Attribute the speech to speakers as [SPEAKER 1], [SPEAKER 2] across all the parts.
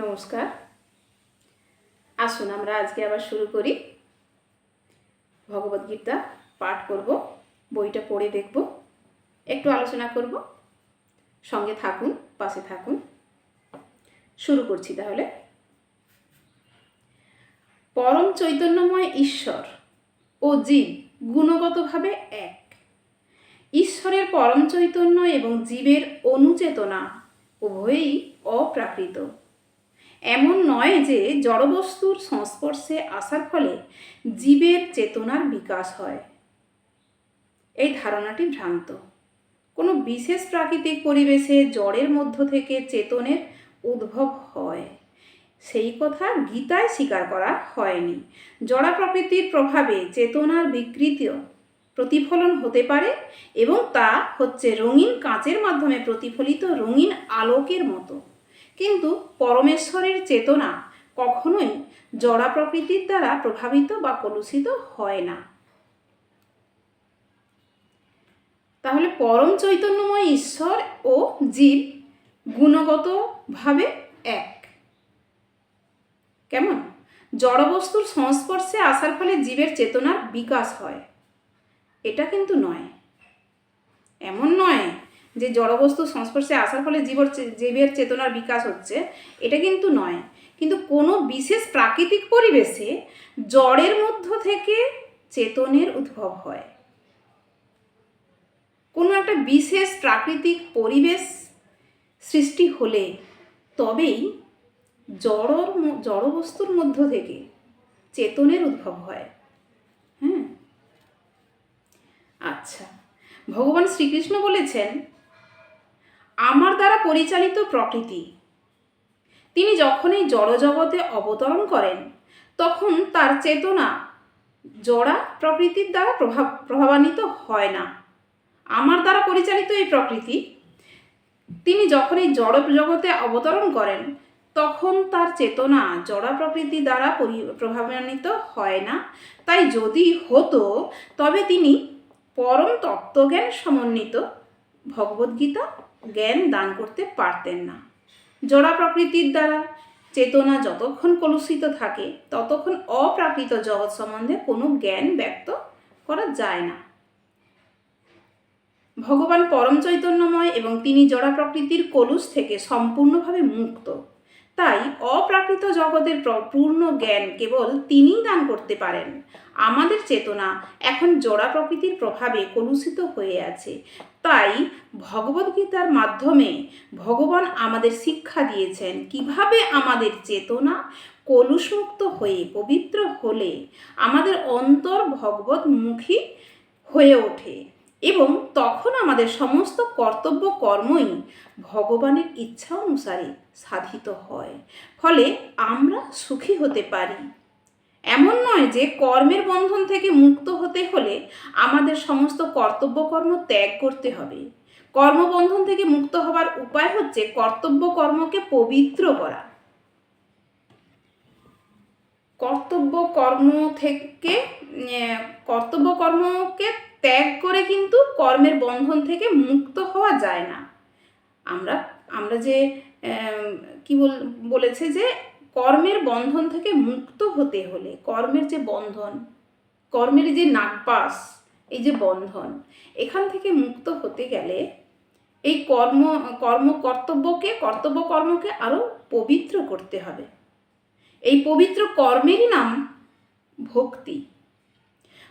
[SPEAKER 1] নমস্কার। আসুন আমরা আজকে আবার শুরু করি। ভগবদ্গীতা পাঠ করব, বইটা পড়ে দেখব, একটু আলোচনা করব। সঙ্গে থাকুন, পাশে থাকুন। শুরু করছি তাহলে। পরম চৈতন্যময় ঈশ্বর ও জীব গুণগতভাবে এক। ঈশ্বরের পরম চৈতন্য এবং জীবের অনুচেতনা উভয়ই অপ্রাকৃত। এমন নয় যে জড়বস্তুর সংস্পর্শে আসার ফলে জীবের চেতনার বিকাশ হয়। এই ধারণাটি ভ্রান্ত। কোনো বিশেষ প্রাকৃতিক পরিবেশে জড়ের মধ্য থেকে চেতনের উদ্ভব হয়। সেই কথা গীতায় স্বীকার করা হয়নি। জড়া প্রকৃতির প্রভাবে চেতনার বিকৃতিও প্রতিফলন হতে পারে এবং তা হচ্ছে রঙিন কাঁচের মাধ্যমে প্রতিফলিত রঙিন আলোকের মতো। কিন্তু পরমেশ্বরের চেতনা কখনোই জড়া প্রকৃতির দ্বারা প্রভাবিত বা কলুষিত হয় না। তাহলে পরম চৈতন্যময় ঈশ্বর ও জীব গুণগতভাবে এক। কেমন? জড়বস্তুর সংস্পর্শে আসার ফলে জীবের চেতনার বিকাশ হয়। এটা কিন্তু নয়। এমন নয় যে জড়বস্তু সংস্পর্শে আসার ফলে জীবর জীবের চেতনার বিকাশ হচ্ছে, এটা কিন্তু নয়। কিন্তু কোনো বিশেষ প্রাকৃতিক পরিবেশে জড়ের মধ্য থেকে চেতনের উদ্ভব হয়। কোনো একটা বিশেষ প্রাকৃতিক পরিবেশ সৃষ্টি হলে তবেই জড়র জড়বস্তুর মধ্য থেকে চেতনের উদ্ভব হয়। হ্যাঁ? আচ্ছা। ভগবান শ্রীকৃষ্ণ বলেছেন আমার দ্বারা পরিচালিত প্রকৃতি। তিনি যখন এই জড়জগতে অবতরণ করেন, তখন তার চেতনা জড়া প্রকৃতির দ্বারা প্রভাব, প্রভাবান্বিত হয় না। আমার দ্বারা পরিচালিত এই প্রকৃতি, তিনি যখন এই জড় জগতে অবতরণ করেন, তখন তার চেতনা জড়া প্রকৃতি দ্বারা প্রভাবান্বিত হয় না। তাই যদি হতো, তবে তিনি পরম তত্ত্বজ্ঞান সমন্বিত ভগবদ্গীতা জ্ঞান দান করতে পারতেন না। জড়া প্রকৃতির দ্বারা চেতনা যতক্ষণ কলুষিত থাকে, ততক্ষণ অপ্রাকৃত জগৎ সম্বন্ধে কোনো জ্ঞান ব্যক্ত করা যায় না। ভগবান পরম চৈতন্যময় এবং তিনি জড়া প্রকৃতির কলুষ থেকে সম্পূর্ণভাবে মুক্ত। তাই অপ্রাকৃত জগতের পূর্ণ জ্ঞান কেবল তিনিই দান করতে পারেন। আমাদের চেতনা এখন জোড়া প্রকৃতির প্রভাবে কলুষিত হয়ে আছে। তাই ভগবদ্গীতার মাধ্যমে ভগবান আমাদের শিক্ষা দিয়েছেন কীভাবে আমাদের চেতনা কলুষমুক্ত হয়ে পবিত্র হলে আমাদের অন্তর ভগবতমুখী হয়ে ওঠে এবং তখন আমাদের সমস্ত কর্তব্য কর্মই ভগবানের ইচ্ছা অনুসারে সাধিত হয়। ফলে আমরা সুখী হতে পারি। এমন নয় যে কর্মের বন্ধন থেকে মুক্ত হতে হলে আমাদের সমস্ত কর্তব্য কর্ম ত্যাগ করতে হবে। কর্মবন্ধন থেকে মুক্ত হবার উপায় হচ্ছে কর্তব্য কর্মকে পবিত্র করা। কর্তব্য কর্ম থেকে কর্তব্য কর্মকে ত্যাগ করে কিন্তু কর্মের বন্ধন থেকে মুক্ত হওয়া যায় না। আমরা আমরা যে কি বল, বলেছে যে কর্মের বন্ধন থেকে মুক্ত হতে হলে কর্মের যে বন্ধন, কর্মের যে নাগপাস এই যে বন্ধন, এখান থেকে মুক্ত হতে গেলে এই কর্ম কর্ম কর্তব্যকে, কর্তব্য কর্মকে আরও পবিত্র করতে হবে। এই পবিত্র কর্মেরই নাম ভক্তি।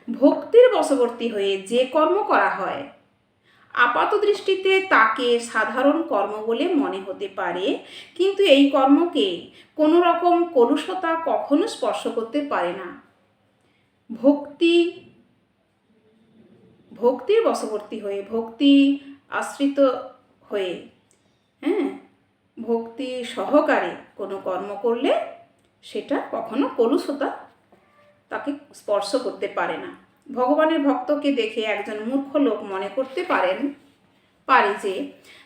[SPEAKER 1] ভক্তির বশবর্তী হয়ে যে কর্ম করা হয় আপাত দৃষ্টিতে তাকে সাধারণ কর্ম বলে মনে হতে পারে, কিন্তু এই কর্মকে কোনো রকম কলুষতা কখনো স্পর্শ করতে পারে না। ভক্তি, ভক্তির বশবর্তী হয়ে, ভক্তি আশ্রিত হয়ে হ্যাঁ ভক্তি সহকারে কোনো কর্ম করলে সেটা কখনো কলুষতা তাকে স্পর্শ করতে পারে না। ভগবানের ভক্তকে দেখে একজন মূর্খ লোক মনে করতে পারেন, পারে যে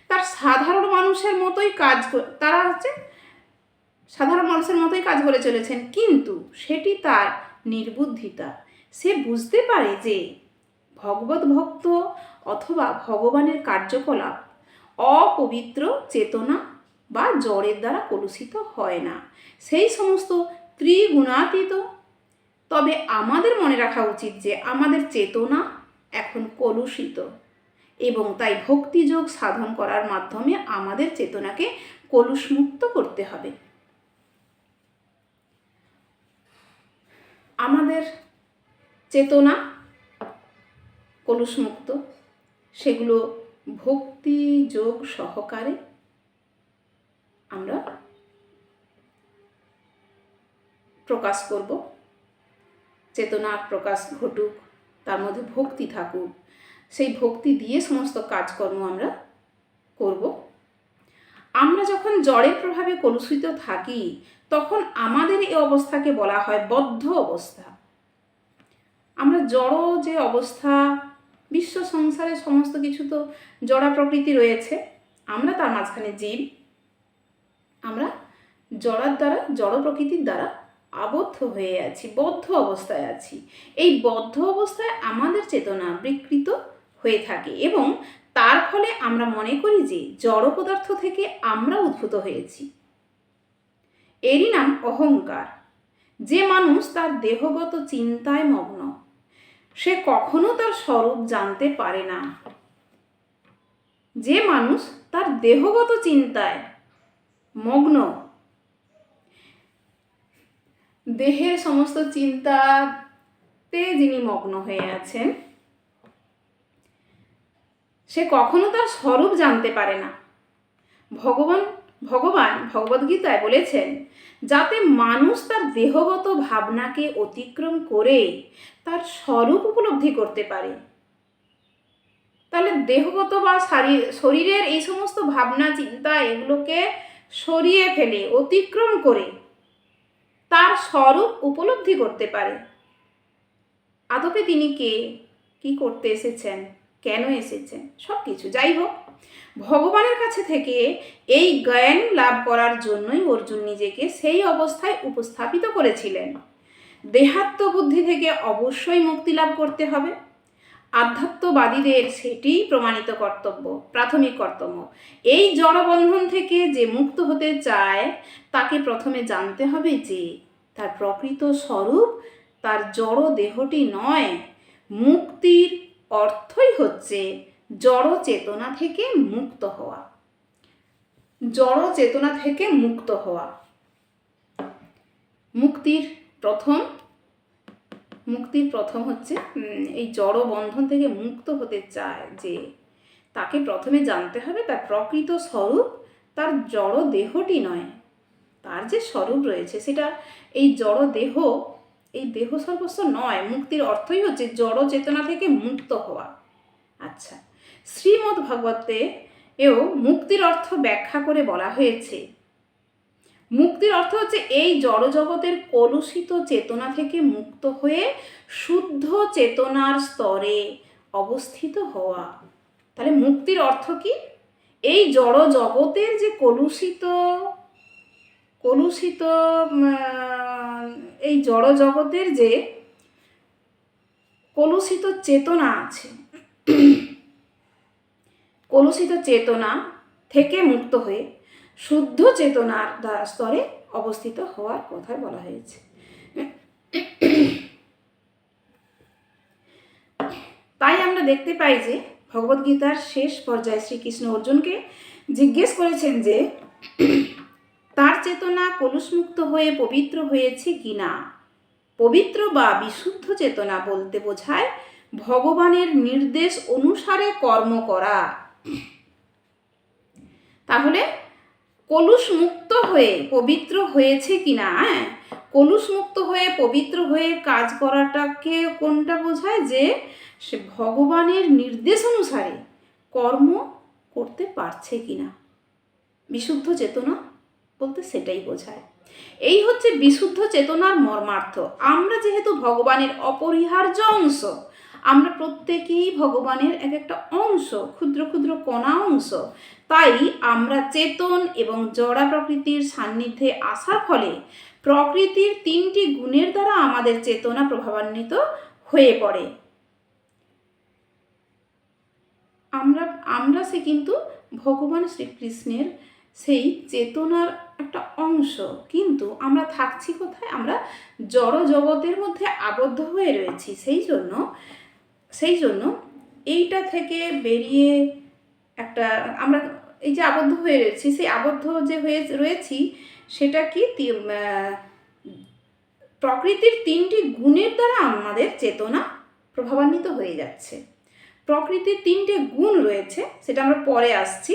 [SPEAKER 1] তার সাধারণ মানুষের মতোই কাজ তারা হচ্ছে সাধারণ মানুষের মতোই কাজ করে চলেছেন, কিন্তু সেটি তার নির্বুদ্ধিতা। সে বুঝতে পারে যে ভগবত ভক্ত অথবা ভগবানের কার্যকলাপ অপবিত্র চেতনা বা জড়ের দ্বারা কলুষিত হয় না। সেই সমস্ত ত্রিগুণাতীত তবে আমাদের মনে রাখা উচিত যে আমাদের চেতনা এখন কলুষিত এবং তাই ভক্তিযোগ সাধন করার মাধ্যমে আমাদের চেতনাকে কলুষমুক্ত করতে হবে। আমাদের চেতনা কলুষমুক্ত, সেগুলো ভক্তি যোগ সহকারে আমরা প্রকাশ করব। চেতনার প্রকাশ ঘটুক, তার মধ্যে ভক্তি থাকুক, সেই ভক্তি দিয়ে সমস্ত কাজকর্ম আমরা করব। আমরা যখন জড়ের প্রভাবে কলুষিত থাকি, তখন আমাদের এই অবস্থাকে বলা হয় বদ্ধ অবস্থা। আমরা জড় যে অবস্থা, বিশ্ব সংসারে সমস্ত কিছু তো জড়া প্রকৃতি রয়েছে, আমরা তার মাঝখানে জীব। আমরা জড়ার দ্বারা, জড় প্রকৃতির দ্বারা আবদ্ধ হয়ে আছি, বদ্ধ অবস্থায় আছি। এই বদ্ধ অবস্থায় আমাদের চেতনা বিকৃত হয়ে থাকে এবং তার ফলে আমরা মনে করি যে জড় পদার্থ থেকে আমরা উদ্ভূত হয়েছি। এরই নাম অহংকার। যে মানুষ তার দেহগত চিন্তায় মগ্ন, সে কখনো তার স্বরূপ জানতে পারে না। যে মানুষ তার দেহগত চিন্তায় মগ্ন দেহের সমস্ত চিন্তাতে যিনি মগ্ন হয়ে আছেন, সে কখনো তার স্বরূপ জানতে পারে না। ভগবান ভগবান ভগবদ্গীতায় বলেছেন, যাতে মানুষ তার দেহগত ভাবনাকে অতিক্রম করে তার স্বরূপ উপলব্ধি করতে পারে। তাহলে দেহগত বা শারীর, শরীরের এই সমস্ত ভাবনা, চিন্তা এগুলোকে সরিয়ে ফেলে, অতিক্রম করে তার স্বরূপ উপলব্ধি করতে পারে। আদপে তিনি কে, কি করতে এসেছেন, কেন এসেছেন সব কিছু যাই হোক, ভগবানের কাছে থেকে এই জ্ঞান লাভ করার জন্যই অর্জুন নিজেকে সেই অবস্থায় উপস্থাপিত করেছিলেন। দেহাত্ম বুদ্ধি থেকে অবশ্যই মুক্তি লাভ করতে হবে। আধ্যাত্মবাদীদের সেটিই প্রমাণিত কর্তব্য, প্রাথমিক কর্তব্য। এই জড়বন্ধন থেকে যে মুক্ত হতে চায়, তাকে প্রথমে জানতে হবে যে তার প্রকৃত স্বরূপ, তার জড় দেহটি নয়, মুক্তির অর্থই হচ্ছে জড় চেতনা থেকে মুক্ত হওয়া। জড় চেতনা থেকে মুক্ত হওয়া। মুক্তির প্রথম মুক্তির প্রথম হচ্ছে এই জড় বন্ধন থেকে মুক্ত হতে চায় যে, তাকে প্রথমে জানতে হবে তার প্রকৃত স্বরূপ, তার জড় দেহটি নয়। তার যে স্বরূপ রয়েছে, সেটা এই জড় দেহ, এই দেহ সর্বস্ব নয়, মুক্তির অর্থই হচ্ছে জড় চেতনা থেকে মুক্ত হওয়া। আচ্ছা শ্রীমদ্ ভাগবতে এও মুক্তির অর্থ ব্যাখ্যা করে বলা হয়েছে মুক্তির অর্থ হচ্ছে এই জড়জগতের কলুষিত চেতনা থেকে মুক্ত হয়ে শুদ্ধ চেতনার স্তরে অবস্থিত হওয়া। তাহলে মুক্তির অর্থ কি? এই জড় জগতের যে কলুষিত কলুষিত এই জড় জগতের যে কলুষিত চেতনা আছে, কলুষিত চেতনা থেকে মুক্ত হয়ে শুদ্ধ চেতনার দ্বারা স্তরে অবস্থিত হওয়ার কথা বলা হয়েছে। তাই আমরা দেখতে পাই যে ভগবদ্গীতার শেষ পর্যায়ে শ্রীকৃষ্ণ অর্জুনকে জিজ্ঞেস করেছেন যে, তার চেতনা কলুষমুক্ত হয়ে পবিত্র হয়েছে কি না পবিত্র বা বিশুদ্ধ চেতনা বলতে বোঝায় ভগবানের নির্দেশ অনুসারে কর্ম করা। তাহলে কলুষ মুক্ত হয়ে পবিত্র হয়েছে কি না হ্যাঁ? কলুষ মুক্ত হয়ে পবিত্র হয়ে কাজ করাটাকে কোনটা বোঝায়? যে সে ভগবানের নির্দেশ অনুসারে কর্ম করতে পারছে কি না বিশুদ্ধ চেতনা বলতে সেটাই বোঝায়। এই হচ্ছে বিশুদ্ধ চেতনার মর্মার্থ। আমরা যেহেতু ভগবানের অপরিহার্য অংশ আমরা প্রত্যেকেই ভগবানের এক একটা অংশ, ক্ষুদ্র ক্ষুদ্র কণা অংশ। তাই আমরা চেতন এবং জড়া প্রকৃতির সান্নিধ্যে আসার ফলে প্রকৃতির তিনটি গুণের দ্বারা আমাদের চেতনা প্রভাবান্বিত হয়ে পড়ে। আমরা আমরা সে কিন্তু ভগবান শ্রীকৃষ্ণের সেই চেতনার একটা অংশ। কিন্তু আমরা থাকছি কোথায়? আমরা জড় জগতের মধ্যে আবদ্ধ হয়ে রয়েছি। সেই জন্য সেই জন্য এইটা থেকে বেরিয়ে একটা আমরা এই যে আবদ্ধ হয়ে রয়েছি, সেই আবদ্ধ যে হয়ে রয়েছি, সেটা কি প্রকৃতির তিনটি গুণের দ্বারা আমাদের চেতনা প্রভাবান্বিত হয়ে যাচ্ছে। প্রকৃতির তিনটে গুণ রয়েছে, সেটা আমরা পরে আসছি।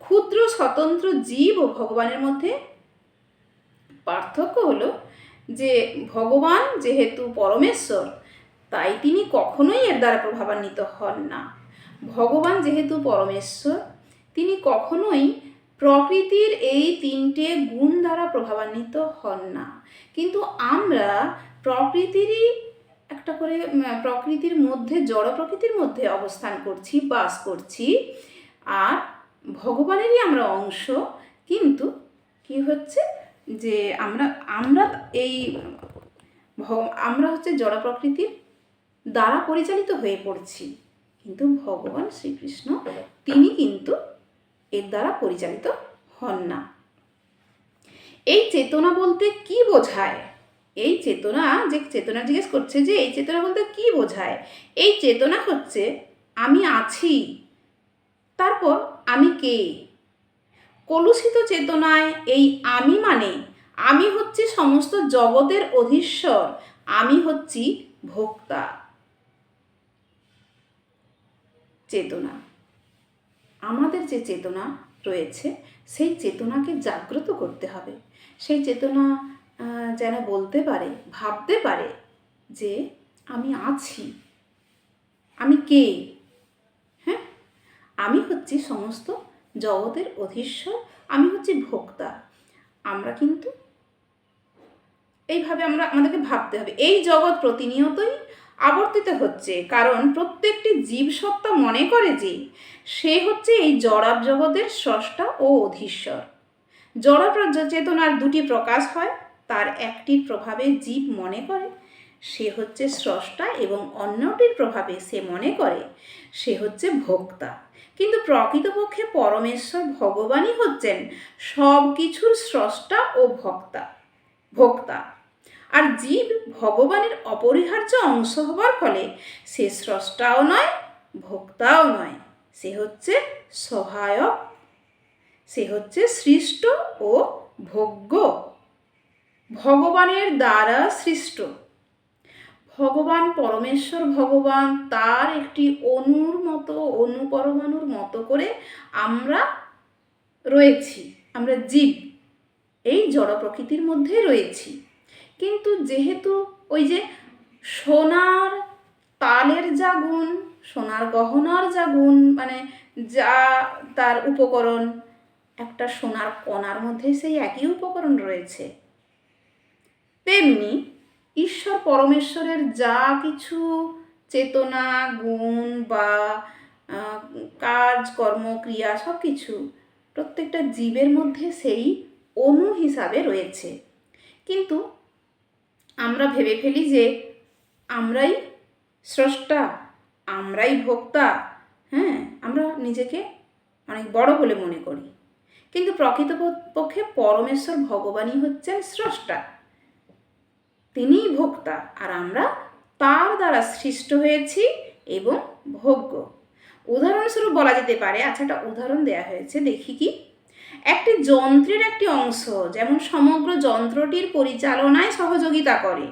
[SPEAKER 1] ক্ষুদ্র, স্বতন্ত্র জীব ও ভগবানের মধ্যে পার্থক্য হলো যে ভগবান যেহেতু পরমেশ্বর তাই তিনি কখনোই এর দ্বারা প্রভাবান্বিত হন না। ভগবান যেহেতু পরমেশ্বর, তিনি কখনোই প্রকৃতির এই তিনটে গুণ দ্বারা প্রভাবান্বিত হন না। কিন্তু আমরা প্রকৃতিরই একটা করে প্রকৃতির মধ্যে, জড় প্রকৃতির মধ্যে অবস্থান করছি, বাস করছি। আর ভগবানেরই আমরা অংশ, কিন্তু কি হচ্ছে যে আমরা আমরা এই আমরা হচ্ছে জড় প্রকৃতির দ্বারা পরিচালিত হয়ে পড়ছি। কিন্তু ভগবান শ্রীকৃষ্ণ, তিনি কিন্তু এর দ্বারা পরিচালিত হন না। এই চেতনা বলতে কি বোঝায়? এই চেতনা যে চেতনা জিজ্ঞেস করছে যে, এই চেতনা বলতে কি বোঝায়? এই চেতনা হচ্ছে, আমি আছি, তারপর আমি কে? কলুষিত চেতনায় এই আমি মানে আমি হচ্ছি সমস্ত জগতের অধীশ্বর, আমি হচ্ছি ভোক্তা। চেতনা। আমাদের যে চেতনা রয়েছে, সেই চেতনাকে জাগ্রত করতে হবে। সেই চেতনা যেন বলতে পারে, ভাবতে পারে যে, আমি আছি। আমি কে? হ্যাঁ? আমি হচ্ছি সমস্ত জগতের অধীশ্বর, আমি হচ্ছি ভোক্তা। আমরা কিন্তু এইভাবে আমরা আমাদেরকে ভাবতে হবে। এই জগৎ প্রতিনিয়তই আবর্তিত হচ্ছে, কারণ প্রত্যেকটি জীবসত্তা মনে করে যে সে হচ্ছে এই জড়াব জগতের স্রষ্টা ও অধীশ্বর। জড় প্র- চেতনার দুটি প্রকাশ হয়, তার একটির প্রভাবে জীব মনে করে, সে হচ্ছে স্রষ্টা, এবং অন্যটির প্রভাবে সে মনে করে, সে হচ্ছে ভোক্তা। কিন্তু প্রকৃতপক্ষে পরমেশ্বর ভগবানই হচ্ছেন সব কিছুর স্রষ্টা ও ভক্তা। ভোক্তা। আর জীব ভগবানের অপরিহার্য অংশ হবার ফলে সে স্রষ্টাও নয়, ভোক্তাও নয়। সে হচ্ছে সহায়ক। সে হচ্ছে সৃষ্ট ও ভোগ্য। ভগবানের দ্বারা সৃষ্ট। ভগবান পরমেশ্বর ভগবান, তার একটি অনুর মতো অনুপরমাণুর মতো করে আমরা রয়েছি। আমরা জীব। এই জড় প্রকৃতির মধ্যে রয়েছি। কিন্তু যেহেতু ওই যে সোনার তালের যা গুণ সোনার গহনার যা গুণ মানে যা তার উপকরণ, একটা সোনার কণার মধ্যে সেই একই উপকরণ রয়েছে। তেমনি ঈশ্বর পরমেশ্বরের যা কিছু চেতনা, গুণ বা কাজ, কর্ম, ক্রিয়া সব কিছু প্রত্যেকটা জীবের মধ্যে সেই অনু হিসাবে রয়েছে। কিন্তু আমরা ভেবে ফেলি যে আমরাই স্রষ্টা, আমরাই ভোক্তা হ্যাঁ? আমরা নিজেকে অনেক বড় বলে মনে করি। কিন্তু প্রকৃতপক্ষে পরমেশ্বর ভগবানই হচ্ছেন স্রষ্টা। তিনিই ভোক্তা, আর আমরা তার দ্বারা সৃষ্ট হয়েছি এবং ভোগ্য। উদাহরণস্বরূপ বলা যেতে পারে আচ্ছা একটা উদাহরণ দেয়া হয়েছে, দেখি কি? একটি যন্ত্রের একটি অংশ, যেমন সমগ্র যন্ত্রটির পরিচালনায় সহযোগিতা করে।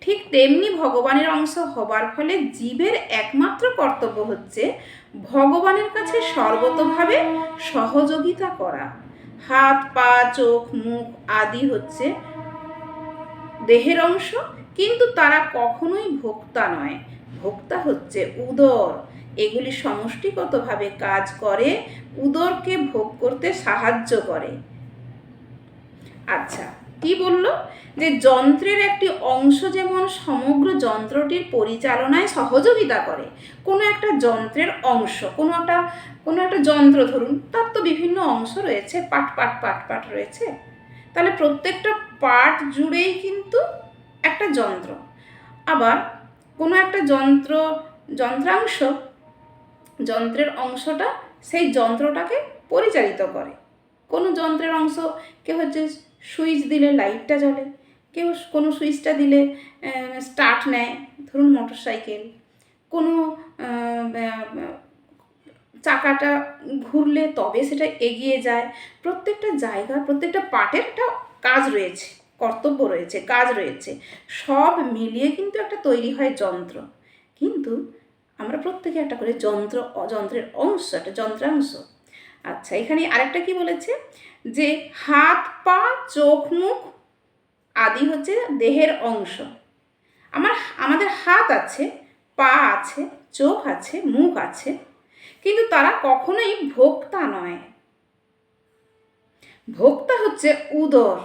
[SPEAKER 1] ঠিক তেমনি ভগবানের অংশ হবার ফলে জীবের একমাত্র কর্তব্য হচ্ছে ভগবানের কাছে সর্বতভাবে সহযোগিতা করা। হাত, পা, চোখ, মুখ আদি হচ্ছে দেহের অংশ, কিন্তু তারা কখনোই ভোক্তা নয়। ভোক্তা হচ্ছে উদর। এগুলি সমষ্টিগতভাবে কাজ করে, উদরকে ভোগ করতে সাহায্য করে। আচ্ছা কি বলল? যে যন্ত্রের একটি অংশ যেমন সমগ্র যন্ত্রটির পরিচালনায় সহযোগিতা করে, কোনো একটা যন্ত্রের অংশ, কোনো একটা কোনো একটা যন্ত্র ধরুন, তার তো বিভিন্ন অংশ রয়েছে, পাট পাট পাট পাট রয়েছে। তাহলে প্রত্যেকটা পার্ট জুড়েই কিন্তু একটা যন্ত্র। আবার কোনো একটা যন্ত্র, যন্ত্রাংশ যন্ত্রের অংশটা সেই যন্ত্রটাকে পরিচালিত করে। কোনো যন্ত্রের অংশ কেউ হচ্ছে সুইচ দিলে লাইটটা জ্বলে, কেউ কোনো সুইচটা দিলে স্টার্ট নেয়, ধরুন মোটর সাইকেল কোনো চাকাটা ঘুরলে তবে সেটা এগিয়ে যায়। প্রত্যেকটা জায়গা, প্রত্যেকটা পার্টের একটা কাজ রয়েছে, কর্তব্য রয়েছে, কাজ রয়েছে। সব মিলিয়ে কিন্তু একটা তৈরি হয় যন্ত্র। কিন্তু আমরা প্রত্যেকে একটা করে যন্ত্র, যন্ত্রের অংশ, একটা যন্ত্রাংশ। আচ্ছা এখানে আরেকটা কি বলেছে? যে হাত, পা, চোখ, মুখ আদি হচ্ছে দেহের অংশ। আমার, আমাদের হাত আছে, পা আছে, চোখ আছে, মুখ আছে, কিন্তু তারা কখনোই ভোক্তা নয়। ভোক্তা হচ্ছে উদর।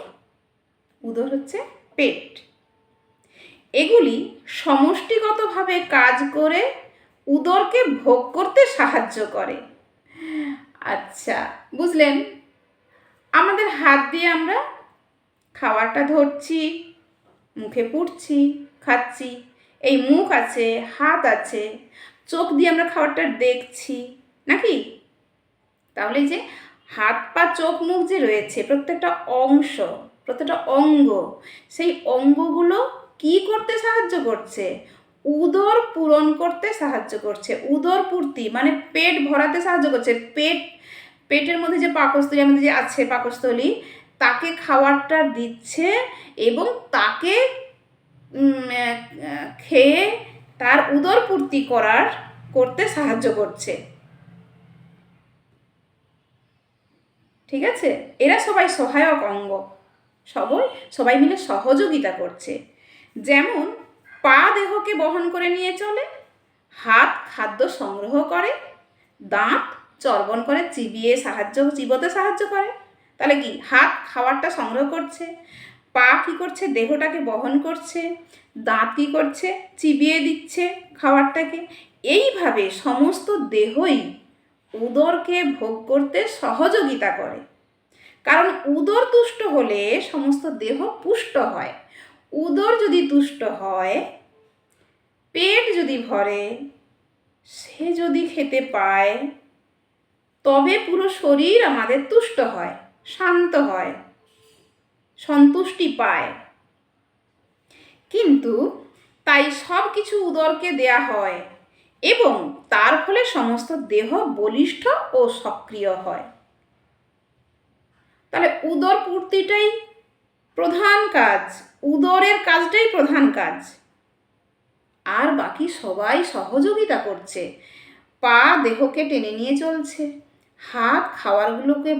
[SPEAKER 1] উদর হচ্ছে পেট। এগুলি সমষ্টিগতভাবে কাজ করে উদরকে ভোগ করতে সাহায্য করে। আচ্ছা বুঝলেন? আমাদের হাত দিয়ে আমরা খাবারটা ধরছি, মুখে পুড়ছি, খাচ্ছি। এই মুখ আছে, হাত আছে, চোখ দিয়ে আমরা খাবারটা দেখছি, নাকি? তাহলে যে হাত পা, চোখ, মুখ যে রয়েছে, প্রত্যেকটা অংশ, প্রত্যেকটা অঙ্গ, সেই অঙ্গগুলো কি করতে সাহায্য করছে? উদর পূরণ করতে সাহায্য করছে। উদর পূর্তি মানে পেট ভরাতে সাহায্য করছে। পেট, পেটের মধ্যে যে পাকস্থলী আমাদের যে আছে, পাকস্থলী, তাকে খাবারটা দিচ্ছে এবং তাকে খেয়ে তার উদর পূর্তি করার করতে সাহায্য করছে। ঠিক আছে? এরা সবাই সহায়ক অঙ্গ। সবাই সবাই মিলে সহযোগিতা করছে। যেমন পা দেহকে বহন করে নিয়ে চলে, হাত খাদ্য সংগ্রহ করে, দাঁত চর্বণ করে, চিবিয়ে সাহায্য, চিবোতে সাহায্য করে। তাহলে কি? হাত খাবারটা সংগ্রহ করছে, পা কী করছে? দেহটাকে বহন করছে, দাঁত কী করছে? চিবিয়ে দিচ্ছে খাবারটাকে। এইভাবে সমস্ত দেহই উদরকে ভোগ করতে সহযোগিতা করে। কারণ উদর তুষ্ট হলে সমস্ত দেহ পুষ্ট হয়। উদর যদি তুষ্ট হয়, পেট যদি ভরে, সে যদি খেতে পায়, তবে পুরো শরীর আমাদের তুষ্ট হয়, শান্ত হয়, সন্তুষ্টি পায়। কিন্তু তাই সব কিছু উদরকে দেয়া হয় এবং তার ফলে সমস্ত দেহ বলিষ্ঠ ও সক্রিয় হয়। তাহলে উদর পূর্তিটাই প্রধান কাজ, উদরের কাজটাই প্রধান কাজ। আর বাকি সবাই সহযোগিতা করছে। পা দেহকে টেনে নিয়ে চলছে। হাত খাওয়ারগুলোকে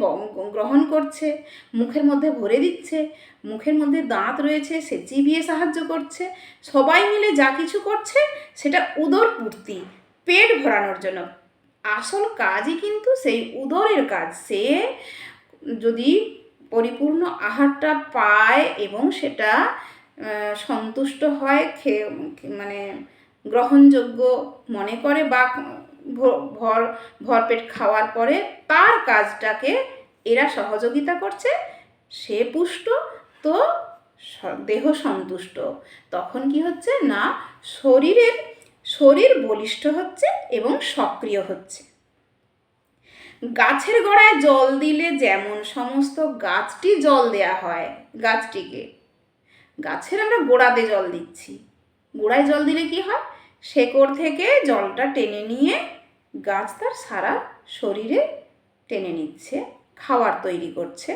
[SPEAKER 1] গ্রহণ করছে। মুখের মধ্যে ভরে দিচ্ছে। মুখের মধ্যে দাঁত রয়েছে, সে চিবিয়ে সাহায্য করছে। সবাই মিলে যা কিছু করছে, সেটা উদর পূর্তি, পেট ভরানোর জন্য। আসল কাজই কিন্তু সেই উদরের কাজ। সে যদি পরিপূর্ণ আহারটা পায় এবং সেটা সন্তুষ্ট হয় খেয়ে মানে গ্রহণযোগ্য মনে করে বা ভর, ভরপেট খাওয়ার পরে তার কাজটাকে এরা সহযোগিতা করছে, সে পুষ্ট, তো দেহ সন্তুষ্ট। তখন কি হচ্ছে? না, শরীরের, শরীর বলিষ্ঠ হচ্ছে এবং সক্রিয় হচ্ছে। গাছের গোড়ায় জল দিলে যেমন সমস্ত গাছটি জল দেয়া হয় গাছটিকে, গাছের আমরা গোড়াতে জল দিচ্ছি। গোড়ায় জল দিলে কি হয়? শেকড় থেকে জলটা টেনে নিয়ে গাছ তার সারা শরীরে টেনে নিচ্ছে, খাবার তৈরি করছে।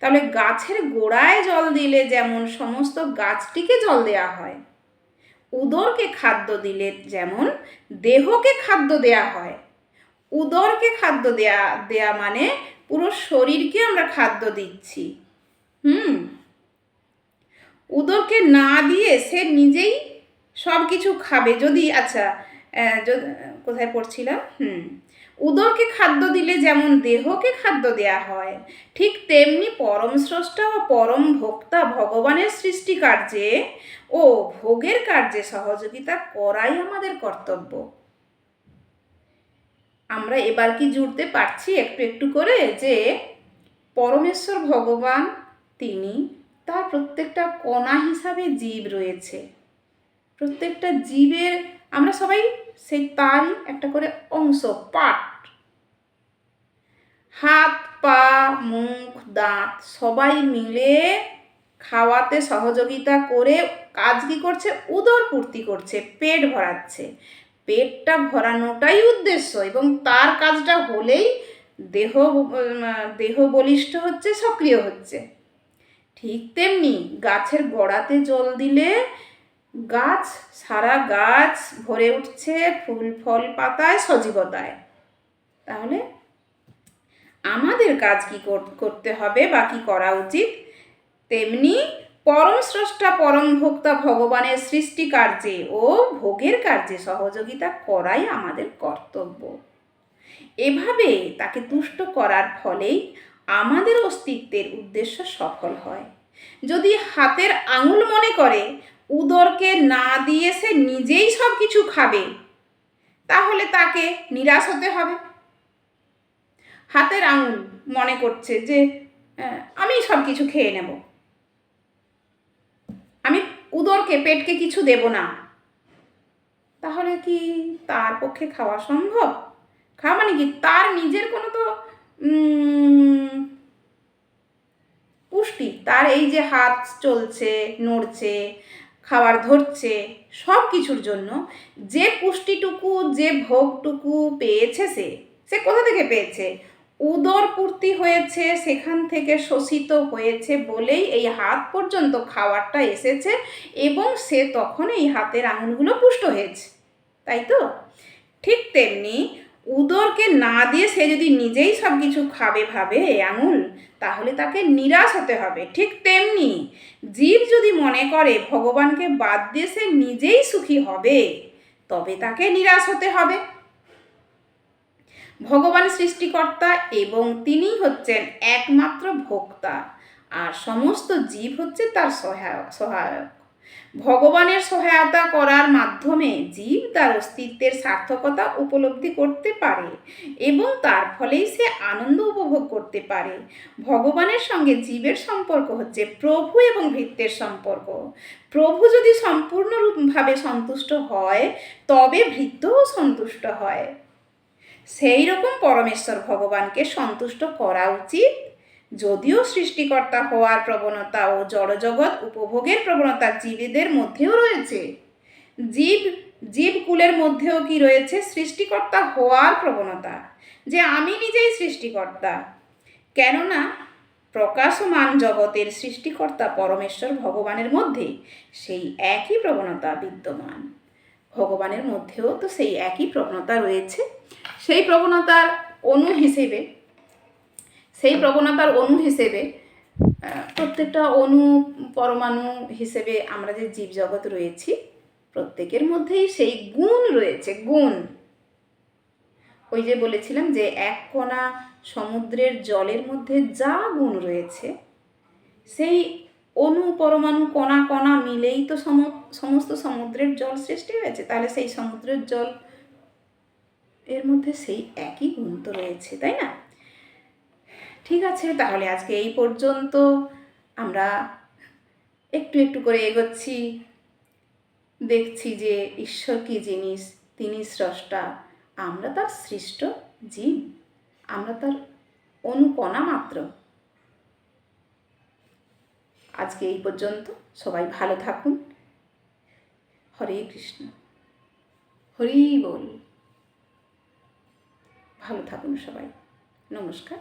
[SPEAKER 1] তাহলে গাছের গোড়ায় জল দিলে যেমন সমস্ত গাছটিকে জল দেয়া হয়, উদরকে খাদ্য দিলে যেমন দেহকে খাদ্য দেয়া হয় উদরকে খাদ্য দেয়া দেয়া মানে পুরো শরীরকে আমরা খাদ্য দিচ্ছি। হুম? উদরকে না দিয়ে সে নিজেই সব কিছু খাবে। যদি আচ্ছা কোথায় পড়ছিলাম? হুম। উদরকে খাদ্য দিলে যেমন দেহকে খাদ্য দেয়া হয়, ঠিক তেমনি পরম স্রষ্টা ও পরম ভোক্তা ভগবানের সৃষ্টি কার্যে ও ভোগের কার্যে সহযোগিতা করাই আমাদের কর্তব্য। আমরা এবার কি জুড়তে পারছি একটু একটু করে যে পরমেশ্বর ভগবান, তিনি তার প্রত্যেকটা কণা হিসাবে জীব রয়েছে। প্রত্যেকটা জীবের, আমরা সবাই সেই তারই একটা করে অংশ পার্ট হাত, পা, মুখ, দাঁত, সবাই মিলে খাওয়াতে সহযোগিতা করে কাজ কি করছে? উদর পূর্তি করছে, পেট ভরাচ্ছে। পেটটা ভরানোটাই উদ্দেশ্য এবং তার কাজটা হলেই দেহ দেহ বলিষ্ঠ হচ্ছে, সক্রিয় হচ্ছে। ঠিক তেমনি গাছের গোড়াতে জল দিলে গাছ, সারা গাছ ভরে উঠছে, ফুল, ফল পাতায়, সজীবতায়। তাহলে আমাদের কাজ কি কর- করতে হবে বা কি করা উচিত? তেমনি পরম স্রষ্টা পরম ভোক্তা ভগবানের সৃষ্টি কার্যে ও ভোগের কার্যে সহযোগিতা করাই আমাদের কর্তব্য। এভাবে তাকে তুষ্ট করার ফলেই আমাদের অস্তিত্বের উদ্দেশ্য সফল হয়। যদি হাতের আঙুল মনে করে উদরকে না দিয়ে সে নিজেই সব কিছু খাবে তাহলে তাকে নিরাশ হতে হবে। হাতের আঙুল মনে করছে যে আহ, আমি সব কিছু খেয়ে নেব। উদরকে পেটকে কিছু দেব না। তাহলে কি তার পক্ষে খাওয়া সম্ভব? খাওয়া মানে কি? তার নিজের কোনো তো পুষ্টি। তার এই যে হাত চলছে, নড়ছে, খাবার ধরছে, সব কিছুর জন্য যে পুষ্টিটুকু, যে ভোগটুকু পেয়েছে সে সে কোথা থেকে পেয়েছে? উদর পূর্তি হয়েছে, সেখান থেকে শোষিত হয়েছে বলেই এই হাত পর্যন্ত খাবারটা এসেছে এবং সে তখন এই হাতের আঙুলগুলো পুষ্ট হয়েছে। তাই তো? ঠিক তেমনি উদরকে না দিয়ে সে যদি নিজেই সব কিছু খাবে ভাবে আঙুল, তাহলে তাকে নিরাশ হতে হবে। ঠিক তেমনি জীব যদি মনে করে ভগবানকে বাদ দিয়ে সে নিজেই সুখী হবে, তবে তাকে নিরাশ হতে হবে। ভগবান সৃষ্টিকর্তা এবং তিনি হচ্ছেন একমাত্র ভোক্তা। আর সমস্ত জীব হচ্ছে তার সহায়ক সহায়ক। ভগবানের সহায়তা করার মাধ্যমে জীব তার অস্তিত্বের সার্থকতা উপলব্ধি করতে পারে এবং তার ফলেই সে আনন্দ উপভোগ করতে পারে। ভগবানের সঙ্গে জীবের সম্পর্ক হচ্ছে প্রভু এবং ভৃত্যের সম্পর্ক। প্রভু যদি সম্পূর্ণরূপভাবে সন্তুষ্ট হয়, তবে ভৃত্যও সন্তুষ্ট হয়। সেই রকম পরমেশ্বর ভগবানকে সন্তুষ্ট করা উচিত। যদিও সৃষ্টিকর্তা হওয়ার প্রবণতা ও জড়জগৎ উপভোগের প্রবণতা জীবীদের মধ্যেও রয়েছে। জীব, জীবকুলের মধ্যেও কি রয়েছে সৃষ্টিকর্তা হওয়ার প্রবণতা? যে আমি নিজেই সৃষ্টিকর্তা। কেননা প্রকাশমান জগতের সৃষ্টিকর্তা পরমেশ্বর ভগবানের মধ্যে সেই একই প্রবণতা বিদ্যমান। ভগবানের মধ্যেও তো সেই একই প্রবণতা রয়েছে। সেই প্রবণতার অণু হিসেবে, সেই প্রবণতার অণু হিসেবে প্রত্যেকটা অণু পরমাণু হিসেবে আমরা যে জীবজগৎ রয়েছি, প্রত্যেকের মধ্যেই সেই গুণ রয়েছে, গুণ। ওই যে বলেছিলাম যে এক কণা সমুদ্রের জলের মধ্যে যা গুণ রয়েছে, সেই অণু পরমাণু কণা কণা মিলেই তো সম- সমস্ত সমুদ্রের জল সৃষ্টি হয়েছে। তাহলে সেই সমুদ্রের জল এর মধ্যে সেই একই গুণ তো রয়েছে, তাই না? ঠিক আছে, তাহলে আজকে এই পর্যন্ত আমরা একটু একটু করে এগোচ্ছি। দেখছি যে ঈশ্বর কী জিনিস, তিনি স্রষ্টা, আমরা তার সৃষ্ট জীব, আমরা তার অনুকণা মাত্র। আজকে এই পর্যন্ত, সবাই ভালো থাকুন। হরে কৃষ্ণ। হরি বল। ভালো থাকুন সবাই। নমস্কার।